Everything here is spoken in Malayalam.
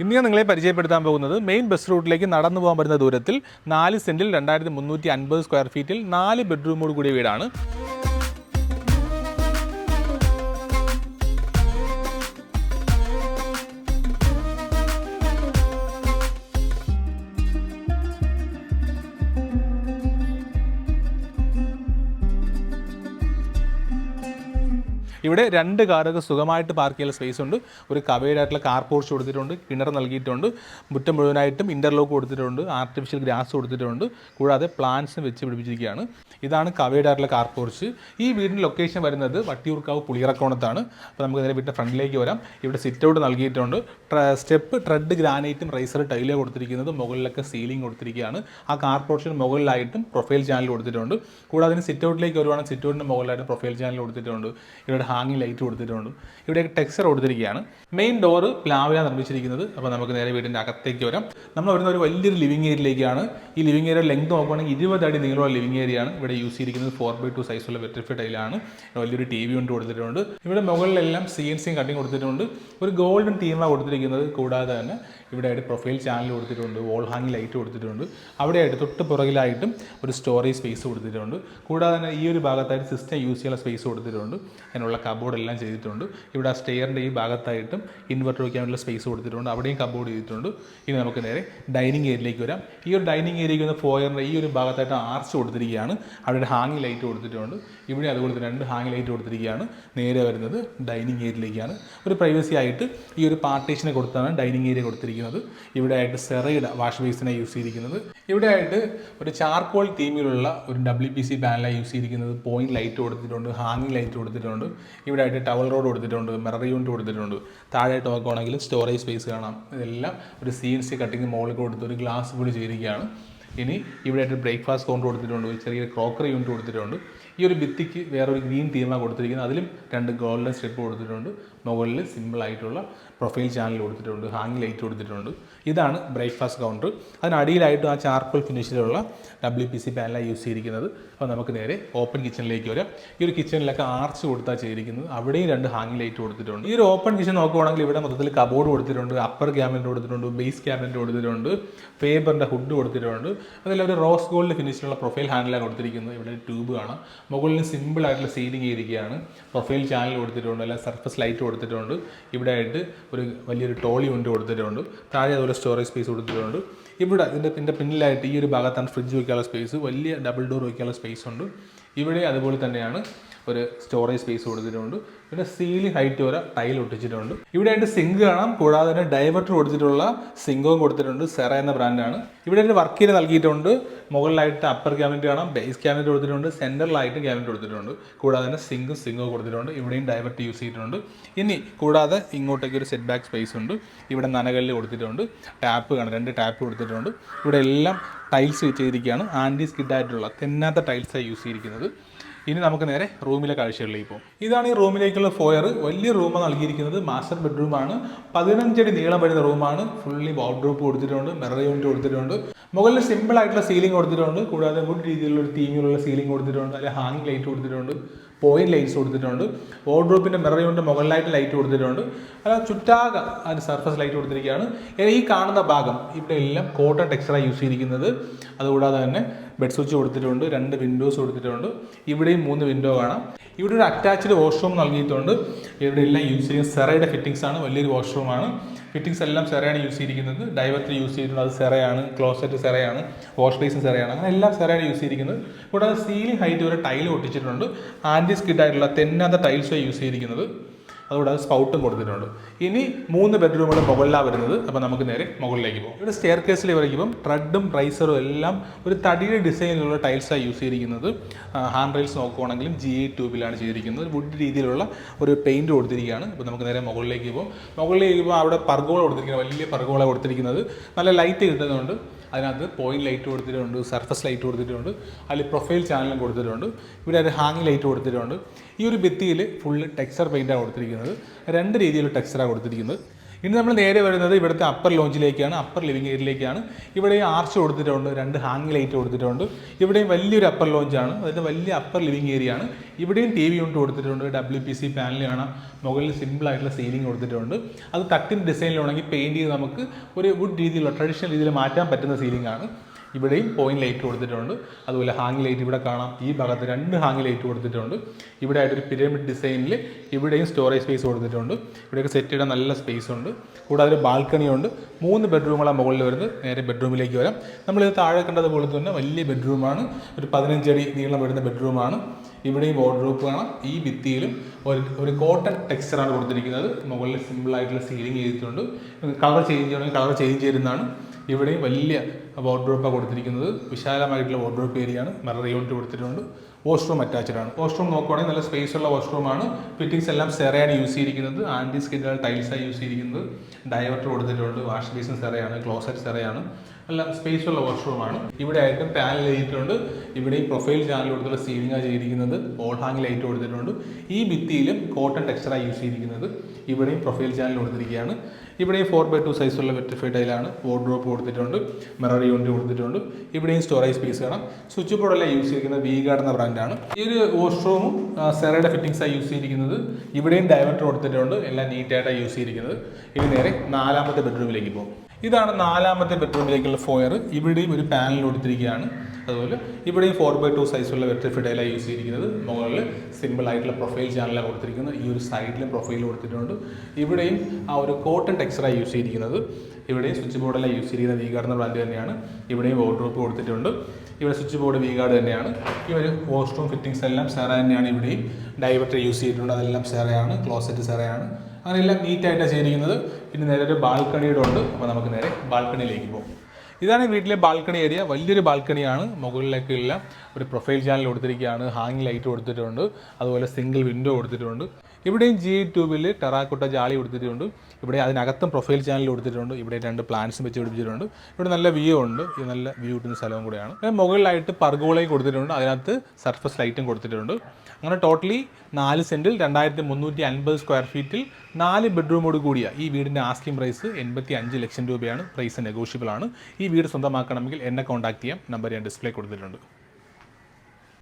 ഇന്ന് ഞാൻ നിങ്ങളെ പരിചയപ്പെടുത്താൻ പോകുന്നത് മെയിൻ ബസ് റൂട്ടിലേക്ക് നടന്നു പോകാൻ പറ്റുന്ന ദൂരത്തിൽ നാല് സെന്റിൽ രണ്ടായിരത്തി മുന്നൂറ്റി അൻപത് സ്ക്വയർ ഫീറ്റിൽ നാല് ബെഡ്റൂമോട് കൂടിയ വീടാണ്. ഇവിടെ രണ്ട് കാറൊക്കെ സുഖമായിട്ട് പാർക്ക് ചെയ്യാൻ സ്പേസ് ഉണ്ട്. ഒരു കവേഡായിട്ടുള്ള കാർ പോർച്ച് കൊടുത്തിട്ടുണ്ട് കിണർ നൽകിയിട്ടുണ്ട് മുറ്റം മുഴുവനായിട്ടും ഇന്റർലോക്ക് കൊടുത്തിട്ടുണ്ട് ആർട്ടിഫിഷ്യൽ ഗ്രാസ് കൊടുത്തിട്ടുണ്ട്. കൂടാതെ പ്ലാന്റ്സ് വെച്ച് പിടിപ്പിച്ചിരിക്കുകയാണ്. ഇതാണ് കവേഡായിട്ടുള്ള കാർ പോർച്ച് ഈ വീടിന്റെ ലൊക്കേഷൻ വരുന്നത് വട്ടിയൂർക്കാവ് പുളിയറക്കോണത്താണ്. അപ്പോൾ നമുക്ക് നേരെ വീട്ടിന്റെ ഫ്രണ്ടിലേക്ക് വരാം. ഇവിടെ സിറ്റ് ഔട്ട് നൽകിയിട്ടുണ്ട്. സ്റ്റെപ്പ് ട്രെഡ് ഗ്രാനൈറ്റും റൈസർ ടൈലേ കൊടുത്തിരിക്കുന്നത്. മുകളിലൊക്കെ സീലിംഗ് കൊടുത്തിരിക്കുകയാണ്. ആ കാർ പോർച്ചിന് മുകളിലായിട്ടും പ്രൊഫൈൽ ചാനൽ കൊടുത്തിട്ടുണ്ട്. കൂടാതെ സിറ്റ് ഔട്ടിലേക്ക് വരുവാണെങ്കിൽ സിറ്റ് ഔട്ടിന്റെ മുകളിലായിട്ട് പ്രൊഫൈൽ ചാനൽ കൊടുത്തിട്ടുണ്ട്. ഇവിടെ ഹാങ്ങിങ് ലൈറ്റ് കൊടുത്തിട്ടുണ്ട്. ഇവിടെ ടെക്സ്ചർ കൊടുത്തിരിക്കുകയാണ്. മെയിൻ ഡോറ് പ്ലാവില നിർമ്മിച്ചിരിക്കുന്നത്. അപ്പോൾ നമുക്ക് നേരെ വീടിന്റെ അകത്തേക്ക് വരാം. നമ്മൾ വരുന്ന ഒരു വലിയൊരു ലിവിങ് ഏരിയയിലേക്കാണ് ഈ ലിവിങ് ഏരിയ ലെങ്ത് നോക്കുകയാണെങ്കിൽ ഇരുപത് അടി നീളമുള്ള ലിവിങ് ഏരിയയാണ് ഇവിടെ യൂസ് ചെയ്തിരിക്കുന്നത് ഫോർ ബൈ ടു സൈസുള്ള വെട്രിഫൈഡ് ടൈലാണ് വലിയൊരു ടി വി കൊണ്ട് കൊടുത്തിട്ടുണ്ട്. ഇവിടെ മുകളിലെല്ലാം സി എൻ സിയും കട്ടിങ് കൊടുത്തിട്ടുണ്ട്. ഒരു ഗോൾഡൻ തീമാണ് കൊടുത്തിരിക്കുന്നത്. കൂടാതെ തന്നെ ഇവിടെ ആയിട്ട് പ്രൊഫൈൽ ചാനൽ കൊടുത്തിട്ടുണ്ട്. വോൾ ഹാങ് ലൈറ്റ് കൊടുത്തിട്ടുണ്ട്. അവിടെയായിട്ട് തൊട്ട് പുറകിലായിട്ടും ഒരു സ്റ്റോറേജ് സ്പേസ് കൊടുത്തിട്ടുണ്ട്. കൂടാതെ തന്നെ ഈ ഒരു ഭാഗത്തായിട്ട് സിസ്റ്റം യൂസ് ചെയ്യാനുള്ള സ്പേസ് കൊടുത്തിട്ടുണ്ട്. അതിനുള്ള കബോർഡ് എല്ലാം ചെയ്തിട്ടുണ്ട്. ഇവിടെ ആ സ്റ്റെയറിന്റെ ഈ ഭാഗത്തായിട്ടും ഇൻവെർട്ടർ വയ്ക്കാനുള്ള സ്പേസ് കൊടുത്തിട്ടുണ്ട്. അവിടെയും കബോർഡ് ചെയ്തിട്ടുണ്ട്. ഇനി നമുക്ക് നേരെ ഡൈനിങ് ഏരിയയിലേക്ക് വരാം. ഈ ഒരു ഡൈനിങ് ഏരിയയ്ക്ക് വന്ന ഫോയറിന്റെ ഈ ഒരു ഭാഗത്തായിട്ട് ആർച്ച് കൊടുത്തിരിക്കുകയാണ്. അവിടെ ഒരു ഹാങ് ലൈറ്റ് കൊടുത്തിട്ടുണ്ട്. ഇവിടെ അതുപോലെ തന്നെ രണ്ട് ഹാങ് ലൈറ്റ് കൊടുത്തിരിക്കുകയാണ്. നേരെ വരുന്നത് ഡൈനിങ് ഏരിയയിലേക്കാണ് ഒരു പ്രൈവസി ആയിട്ട് ഈ ഒരു പാർട്ടീഷനെ കൊടുത്താണ് ഡൈനിങ് ഏരിയ കൊടുത്തിരിക്കുന്നത്. ഇവിടെ ആയിട്ട് സെറയുടെ വാഷ് ബേസിനെ യൂസ് ചെയ്തിരിക്കുന്നത്. ഇവിടെ ആയിട്ട് ഒരു ചാർക്കോൾ തീമിലുള്ള ഒരു ഡബ്ല്യു പി സി പാനലാണ് യൂസ് ചെയ്തിരിക്കുന്നത്. പോയിന്റ് ലൈറ്റ് കൊടുത്തിട്ടുണ്ട് ഹാങ്ങിങ് ലൈറ്റ് കൊടുത്തിട്ടുണ്ട്. ഇവിടെ ആയിട്ട് ടവൽ റോഡ് കൊടുത്തിട്ടുണ്ട് മിറർ യൂണിറ്റ് കൊടുത്തിട്ടുണ്ട്. താഴെയായിട്ട് നോക്കുകയാണെങ്കിൽ സ്റ്റോറേജ് സ്പേസ് കാണാം. ഇതെല്ലാം ഒരു സി എൻ സി കട്ടിങ് മോളിൽ കൊടുത്ത് ഒരു ഗ്ലാസ് കൂടി ചെയ്തിരിക്കുകയാണ് ഇനി ഇവിടെ ആയിട്ട് ബ്രേക്ക്ഫാസ്റ്റ് കൗണ്ടർ കൊടുത്തിട്ടുണ്ട് ഒരു ചെറിയൊരു ക്രോക്കറി യൂണിറ്റ് കൊടുത്തിട്ടുണ്ട്. ഈ ഒരു ഭിത്തിക്ക് വേറൊരു ഗ്രീൻ തീമാണ് കൊടുത്തിരിക്കുന്നത്. അതിലും രണ്ട് ഗോൾഡൻ സ്ട്രിപ്പ് കൊടുത്തിട്ടുണ്ട്. മുകളിൽ സിമ്പിളായിട്ടുള്ള പ്രൊഫൈൽ ചാനൽ കൊടുത്തിട്ടുണ്ട് ഹാങ് ലൈറ്റ് കൊടുത്തിട്ടുണ്ട്. ഇതാണ് ബ്രേക്ക്ഫാസ്റ്റ് കൗണ്ടർ അതിനടിയിലായിട്ട് ആ ചാർക്കോൾ ഫിനിഷിലുള്ള ഡബ്ല്യു പി സി പാനലാണ് യൂസ് ചെയ്തിരിക്കുന്നത്. അപ്പോൾ നമുക്ക് നേരെ ഓപ്പൺ കിച്ചണിലേക്ക് വരാം. ഈ ഒരു കിച്ചണിലൊക്കെ ആർച്ച് കൊടുത്താൽ ചെയ്തിരിക്കുന്നത്. അവിടെയും രണ്ട് ഹാങ് ലൈറ്റ് കൊടുത്തിട്ടുണ്ട്. ഈ ഒരു ഓപ്പൺ കിച്ചൺ നോക്കുവാണെങ്കിൽ ഇവിടെ മൊത്തത്തിൽ കബോർഡ് കൊടുത്തിട്ടുണ്ട് അപ്പർ ക്യാബിനറ്റ് കൊടുത്തിട്ടുണ്ട് ബേസ് ക്യാബിനറ്റ് കൊടുത്തിട്ടുണ്ട് ഫേബറിന്റെ ഹുഡ് കൊടുത്തിട്ടുണ്ട്. അതിൽ ഒരു റോസ് ഗോൾഡ് ഫിനിഷിലുള്ള പ്രൊഫൈൽ ഹാൻഡിലാണ് കൊടുത്തിരിക്കുന്നത്. ഇവിടെ ട്യൂബ് കാണാം. മുകളിൽ സിമ്പിൾ ആയിട്ടുള്ള സീലിംഗ് ചെയ്തിരിക്കുകയാണ്. പ്രൊഫൈൽ ചാനൽ കൊടുത്തിട്ടുണ്ട്. അല്ല സർഫസ് ലൈറ്റ് കൊടുത്തിട്ടുണ്ട്. ഇവിടെ ആയിട്ട് ഒരു വലിയൊരു ടോളി ഉണ്ട് കൊടുത്തിട്ടുണ്ട്. താഴെ അതുപോലെ സ്റ്റോറേജ് സ്പേസ് കൊടുത്തിട്ടുണ്ട്. ഇവിടെ ഇതിന്റെ പിന്നെ പിന്നിലായിട്ട് ഈ ഒരു ഭാഗത്താണ് ഫ്രിഡ്ജ് വയ്ക്കാനുള്ള സ്പേസ്. വലിയ ഡബിൾ ഡോർ വയ്ക്കാനുള്ള സ്പേസ് ഉണ്ട്. ഇവിടെ അതുപോലെ തന്നെയാണ് ഒരു സ്റ്റോറേജ് സ്പേസ് കൊടുത്തിട്ടുണ്ട്. പിന്നെ സീലിംഗ് ഹൈറ്റ് വരെ ടൈൽ ഒട്ടിച്ചിട്ടുണ്ട്. ഇവിടെ ആയിട്ട് സിങ്ക് കാണാം. കൂടാതെ തന്നെ ഡൈവർട്ടർ കൊടുത്തിട്ടുള്ള സിങ്കും കൊടുത്തിട്ടുണ്ട്. സെറ എന്ന ബ്രാൻഡാണ് ഇവിടെ ഒരു വർക്ക് ചെയ്ത് നൽകിയിട്ടുണ്ട്. മുകളിലായിട്ട് അപ്പർ ക്യാബിനറ്റ് കാണാം. ബേസ് ക്യാബിനറ്റ് കൊടുത്തിട്ടുണ്ട്. സെന്ററിലായിട്ട് ക്യാബിനറ്റ് കൊടുത്തിട്ടുണ്ട്. കൂടാതെ തന്നെ സിങ്കും സിങ്കും കൊടുത്തിട്ടുണ്ട്. ഇവിടെയും ഡൈവർട്ട് യൂസ് ചെയ്തിട്ടുണ്ട്. ഇനി കൂടാതെ ഇങ്ങോട്ടേക്ക് ഒരു സെറ്റ് ബാക്ക് സ്പേസ് ഉണ്ട്. ഇവിടെ നനകല്ല് കൊടുത്തിട്ടുണ്ട്. ടാപ്പ് കാണാം. രണ്ട് ടാപ്പ് കൊടുത്തിട്ടുണ്ട്. ഇവിടെ എല്ലാം ടൈൽസ് ചെയ്തിരിക്കുകയാണ്. ആന്റി സ്കിഡായിട്ടുള്ള തെന്നാത്ത ടൈൽസാണ് യൂസ് ചെയ്തിരിക്കുന്നത്. ഇനി നമുക്ക് നേരെ റൂമിലെ കാഴ്ചകളിലേക്ക് പോകും ഇതാണ് ഈ റൂമിലേക്കുള്ള ഫോയർ വലിയ റൂം നൽകിയിരിക്കുന്നത് മാസ്റ്റർ ബെഡ്റൂമാണ് പതിനഞ്ചടി നീളം വരുന്ന റൂമാണ് ഫുള്ളി വാർഡ്രോപ്പ് കൊടുത്തിട്ടുണ്ട് മിറർ യൂണിറ്റ് കൊടുത്തിട്ടുണ്ട്. മുകളിൽ സിമ്പിൾ ആയിട്ടുള്ള സീലിംഗ് കൊടുത്തിട്ടുണ്ട്. കൂടാതെ ഗുഡ് രീതിയിലുള്ള ഒരു തീമിലുള്ള സീലിംഗ് കൊടുത്തിട്ടുണ്ട്. അല്ലെങ്കിൽ ഹാങ്ങിങ് ലൈറ്റ് കൊടുത്തിട്ടുണ്ട്. പോയിന്റ് ലൈറ്റ്സ് കൊടുത്തിട്ടുണ്ട്. വാർഡ്രോപ്പിന്റെ മിറർ യൂണിറ്റ് മുകളിലായിട്ട് ലൈറ്റ് കൊടുത്തിട്ടുണ്ട്. അല്ല ചുറ്റാക അതിന് സർഫസ് ലൈറ്റ് കൊടുത്തിരിക്കുകയാണ്. ഈ കാണുന്ന ഭാഗം. ഇവിടെ എല്ലാം കോട്ടൺ ടെക്സ്ചറാണ് യൂസ് ചെയ്തിരിക്കുന്നത്. അതുകൂടാതെ തന്നെ ബെഡ് സ്വിച്ച് കൊടുത്തിട്ടുണ്ട് രണ്ട് വിൻഡോസ് കൊടുത്തിട്ടുണ്ട്. ഇവിടെയും മൂന്ന് വിൻഡോ കാണാം. ഇവിടെ ഒരു അറ്റാച്ച്ഡ് വാഷ്റൂം നൽകിയിട്ടുണ്ട്. ഇവിടെ എല്ലാം യൂസ് ചെയ്യുന്ന സെറയുടെ ഫിറ്റിംഗ്സ് ആണ്. വലിയൊരു വാഷ്റൂമാണ് ഫിറ്റിംഗ്സ് എല്ലാം സെറയാണ് യൂസ് ചെയ്തിരിക്കുന്നത്. ഡൈവർട്ടർ യൂസ് ചെയ്തിട്ടുണ്ട്. അത് സെറയാണ്. ക്ലോസറ്റ് സെറയാണ്. വാഷ് ബേസിൻ സെറയാണ്. അങ്ങനെ എല്ലാം സെറയാണ് യൂസ് ചെയ്തിരിക്കുന്നത്. കൂടാതെ സീലിംഗ് ഹൈറ്റ് വരെ ടൈൽ ഒട്ടിച്ചിട്ടുണ്ട്. ആന്റി സ്കിഡ് ആയിട്ടുള്ള തെന്നാത്ത ടൈൽസ് യൂസ് ചെയ്തിരിക്കുന്നത്. അതുകൂടാതെ സ്പൗട്ടും കൊടുത്തിട്ടുണ്ട്. ഇനി മൂന്ന് ബെഡ്റൂമുകളുടെ മുകളിലാണ് വരുന്നത്. അപ്പോൾ നമുക്ക് നേരെ മുകളിലേക്ക് പോകും. ഇവിടെ സ്റ്റെയർ കേസിൽ വരയ്ക്കുമ്പം ട്രെഡും റൈസറും എല്ലാം ഒരു തടിയുടെ ഡിസൈനിലുള്ള ടൈൽസാണ് യൂസ് ചെയ്തിരിക്കുന്നത്. ഹാൻഡ് റെയിൽസ് നോക്കുവാണെങ്കിലും ജി എ ട്യൂബിലാണ് ചെയ്തിരിക്കുന്നത്. വുഡ് രീതിയിലുള്ള ഒരു പെയിന്റ് കൊടുത്തിരിക്കുകയാണ്. അപ്പോൾ നമുക്ക് നേരെ മുകളിലേക്ക് പോകും. മുകളിലേക്ക് പോകുമ്പോൾ അവിടെ പർഗോള കൊടുത്തിരിക്കുന്നത് വലിയ പർഗോള കൊടുത്തിരിക്കുന്നത്. നല്ല ലൈറ്റ് കിട്ടുന്നുണ്ട് അതിനകത്ത് പോയിന്റ് ലൈറ്റ് കൊടുത്തിട്ടുണ്ട് സർഫസ് ലൈറ്റ് കൊടുത്തിട്ടുണ്ട് അതിൽ പ്രൊഫൈൽ ചാനലും കൊടുത്തിട്ടുണ്ട് ഇവിടെ ഒരു ഹാങ്ങിങ് ലൈറ്റ് കൊടുത്തിട്ടുണ്ട്. ഈ ഒരു ഭിത്തിയിൽ ഫുള്ള് ടെക്സ്ചർ പെയിന്റാണ് കൊടുത്തിരിക്കുന്നത്. രണ്ട് രീതിയിലുള്ള ടെക്സ്ചറാണ് കൊടുത്തിരിക്കുന്നത്. ഇനി നമ്മൾ നേരെ വരുന്നത് ഇവിടുത്തെ അപ്പർ ലോഞ്ചിലേക്കാണ് അപ്പർ ലിവിംഗ് ഏരിയയിലേക്കാണ് ഇവിടെ ആർച്ച് കൊടുത്തിട്ടുണ്ട് രണ്ട് ഹാങ് ലൈറ്റ് കൊടുത്തിട്ടുണ്ട്. ഇവിടെയും വലിയൊരു അപ്പർ ലോഞ്ചാണ് അതിന്റെ വലിയ അപ്പർ ലിവിംഗ് ഏരിയ ആണ് ഇവിടെയും ടി വി യൂണിറ്റ് കൊടുത്തിട്ടുണ്ട് ഡബ്ല്യു പി സി പാനൽ കാണാം. മുകളിൽ സിമ്പിൾ ആയിട്ടുള്ള സീലിംഗ് കൊടുത്തിട്ടുണ്ട്. അത് തട്ടിൻ ഡിസൈനിലാണെങ്കിൽ പെയിന്റ് ചെയ്ത് നമുക്ക് ഒരു വുഡ് രീതിയിലുള്ള ട്രഡീഷണൽ രീതിയിൽ മാറ്റാൻ പറ്റുന്ന സീലിംഗ് ആണ് ഇവിടെയും പോയിന്റ് ലൈറ്റ് കൊടുത്തിട്ടുണ്ട്. അതുപോലെ ഹാങ് ലൈറ്റ് ഇവിടെ കാണാം. ഈ ഭാഗത്ത് രണ്ട് ഹാങ് ലൈറ്റ് കൊടുത്തിട്ടുണ്ട്. ഇവിടെ ആയിട്ടൊരു പിരമിഡ് ഡിസൈനിൽ ഇവിടെയും സ്റ്റോറേജ് സ്പേസ് കൊടുത്തിട്ടുണ്ട്. ഇവിടെയൊക്കെ സെറ്റ് ചെയ്യാൻ നല്ല സ്പേസ് ഉണ്ട്. കൂടാതെ ഒരു ബാൽക്കണി ഉണ്ട്. മൂന്ന് ബെഡ്റൂമുകളാണ് മുകളിൽ വരുന്നത്. നേരെ ബെഡ്റൂമിലേക്ക് വരാം. നമ്മളിത് താഴെ കണ്ടതുപോലെ തന്നെ വലിയ ബെഡ്റൂമാണ് ഒരു പതിനഞ്ചടി നീളം വരുന്ന ബെഡ്റൂമാണ് ഇവിടെയും വാർഡ്രോപ്പ് കാണാം. ഈ ഭിത്തിയിലും ഒരു ഒരു കോട്ടൺ ടെക്സ്ചറാണ് കൊടുത്തിരിക്കുന്നത്. മുകളിൽ സിമ്പിൾ ആയിട്ടുള്ള സീലിംഗ് ചെയ്തിട്ടുണ്ട്. കളർ ചേഞ്ച് ചെയ്യണമെങ്കിൽ കളർ ചേഞ്ച് ചെയ്യുന്നതാണ്. ഇവിടെയും വലിയ വാർഡ്രോപ്പാണ് കൊടുത്തിരിക്കുന്നത്. വിശാലമായിട്ടുള്ള ഡ്രോപ്പ് ഏരിയയാണ് മിറർ യൂണിറ്റ് കൊടുത്തിട്ടുണ്ട്. വാഷ്റൂം അറ്റാച്ച്ഡ് ആണ്. വാഷ്റൂം നോക്കുവാണെങ്കിൽ നല്ല സ്പേസ് ഉള്ള വാഷ്റൂമാണ് ഫിറ്റിംഗ്സ് എല്ലാം സെറയാണ് യൂസ് ചെയ്തിരിക്കുന്നത്. ആന്റി സ്കിന്നുകൾ ടൈൽസായി യൂസ് ചെയ്തിരിക്കുന്നത്. ഡൈവർട്ടർ കൊടുത്തിട്ടുണ്ട്. വാഷ് ബേസിൻ സെറയാണ് ക്ലോസറ്റ് സെറയാണ് നല്ല സ്പേസ് ഉള്ള വാഷ്റൂമാണ് ഇവിടെ ആയിട്ട് പാനൽ ചെയ്തിട്ടുണ്ട് ഈ പ്രൊഫൈൽ ചാനൽ കൊടുത്തുള്ള സീലിംഗാണ് ചെയ്തിരിക്കുന്നത്. ഓൾ ഹാങ് ലൈറ്റ് കൊടുത്തിട്ടുണ്ട്. ഈ ഭിത്തിയിലും കോട്ടൺ ടെക്സ്ചറാണ് യൂസ് ചെയ്തിരിക്കുന്നത്. ഇവിടെയും പ്രൊഫൈൽ ചാനൽ കൊടുത്തിരിക്കുകയാണ്. ഇവിടെയും ഫോർ ബൈ ടു സൈസുള്ള വെറ്റിഫൈഡ് ടൈലാണ് വാർഡ്രോപ്പ് കൊടുത്തിട്ടുണ്ട്. മിറർ യൂണിറ്റ് കൊടുത്തിട്ടുണ്ട്. ഇവിടെയും സ്റ്റോറേജ് സ്പേസ് കാണാം. സ്വിച്ച് ബോർഡ് ബോർഡെല്ലാം യൂസ് ചെയ്തിരിക്കുന്നത് വി ഗാർഡ് എന്ന ബ്രാൻഡാണ് ഈ ഒരു വാഷ്റൂമും സെറയുടെ ഫിറ്റിങ്സായി യൂസ് ചെയ്തിരിക്കുന്നത്. ഇവിടെയും ഡൈവർട്ടർ കൊടുത്തിട്ടുണ്ട്. എല്ലാം നീറ്റായിട്ടാണ് യൂസ് ചെയ്തിരിക്കുന്നത്. ഇനി നേരെ നാലാമത്തെ ബെഡ്റൂമിലേക്ക് പോകും ഇതാണ് നാലാമത്തെ ബെഡ്റൂമിലേക്കുള്ള ഫോയർ ഇവിടെയും ഒരു പാനൽ കൊടുത്തിരിക്കുകയാണ്. അതുപോലെ ഇവിടെയും ഫോർ ബൈ ടു സൈസുള്ള വെട്രിഫിഡൈലാണ് യൂസ് ചെയ്തിരിക്കുന്നത്. മുകളിൽ സിമ്പിൾ ആയിട്ടുള്ള പ്രൊഫൈൽ ചാനലാണ് കൊടുത്തിരിക്കുന്നത്. ഈ ഒരു സൈഡിലും പ്രൊഫൈൽ കൊടുത്തിട്ടുണ്ട്. ഇവിടെയും ആ ഒരു കോട്ടൺ ടെക്സ്ചറാണ് യൂസ് ചെയ്തിരിക്കുന്നത്. ഇവിടെയും സ്വിച്ച് ബോർഡെല്ലാം യൂസ് ചെയ്തിരിക്കുന്നത്. ഈ ബ്രാൻഡ് തന്നെയാണ്. ഇവിടെയും വാർഡ്രോപ്പ് കൊടുത്തിട്ടുണ്ട്. ഇവിടെ സ്വിച്ച് ബോർഡ് വി ഗാർഡ് തന്നെയാണ്. ഈ ഒരു വാഷ്റൂം ഫിറ്റിംഗ്സ് എല്ലാം സെറ തന്നെയാണ് ഇവിടെയും ഡൈവർട്ടർ യൂസ് ചെയ്തിട്ടുണ്ട്. അതെല്ലാം സെറയാണ് ക്ലോസറ്റ് സെറയാണ് അങ്ങനെ എല്ലാം നീറ്റായിട്ടാണ് ചെയ്തിരിക്കുന്നത്. പിന്നെ നേരെ ഒരു ബാൽക്കണിയുടെ ഉണ്ട്. അപ്പോൾ നമുക്ക് നേരെ ബാൽക്കണിയിലേക്ക് പോകും. ഇതാണ് വീട്ടിലെ ബാൽക്കണി ഏരിയ. വലിയൊരു ബാൽക്കണിയാണ്. മുകളിലേക്കുള്ള ഒരു പ്രൊഫൈൽ ചാനൽ കൊടുത്തിരിക്കുകയാണ്. ഹാങ് ലൈറ്റ് കൊടുത്തിട്ടുണ്ട്. അതുപോലെ സിംഗിൾ വിൻഡോ കൊടുത്തിട്ടുണ്ട്. ഇവിടെയും ജി ട്യൂബിൽ ടെറാക്കോട്ട ജാളി കൊടുത്തിട്ടുണ്ട്. ഇവിടെ അതിനകത്തും പ്രൊഫൈൽ ചാനൽ കൊടുത്തിട്ടുണ്ട്. ഇവിടെ രണ്ട് പ്ലാന്റ്സും വെച്ച് പിടിപ്പിച്ചിട്ടുണ്ട്. ഇവിടെ നല്ല വ്യൂ ഉണ്ട്. ഇത് നല്ല വ്യൂ കിട്ടുന്ന സ്ഥലവും കൂടെയാണ്. പിന്നെ മുകളിലായിട്ട് പർഗോളയും കൊടുത്തിട്ടുണ്ട്. അതിനകത്ത് സർഫസ് ലൈറ്റും കൊടുത്തിട്ടുണ്ട്. അങ്ങനെ ടോട്ടലി നാല് സെന്റിൽ രണ്ടായിരത്തി മുന്നൂറ്റി അൻപത് സ്ക്വയർ ഫീറ്റിൽ നാല് ബെഡ്റൂമോട് കൂടിയ ഈ വീടിന്റെ ആസ്കിംഗ് പ്രൈസ് എൺപത്തി അഞ്ച് ലക്ഷം രൂപയാണ്. പ്രൈസ് നെഗോഷ്യബിൾ ആണ് ഈ വീട് സ്വന്തമാക്കണമെങ്കിൽ എന്നെ കോൺടാക്ട് ചെയ്യാം. നമ്പർ ഞാൻ ഡിസ്പ്ലേ കൊടുത്തിട്ടുണ്ട്.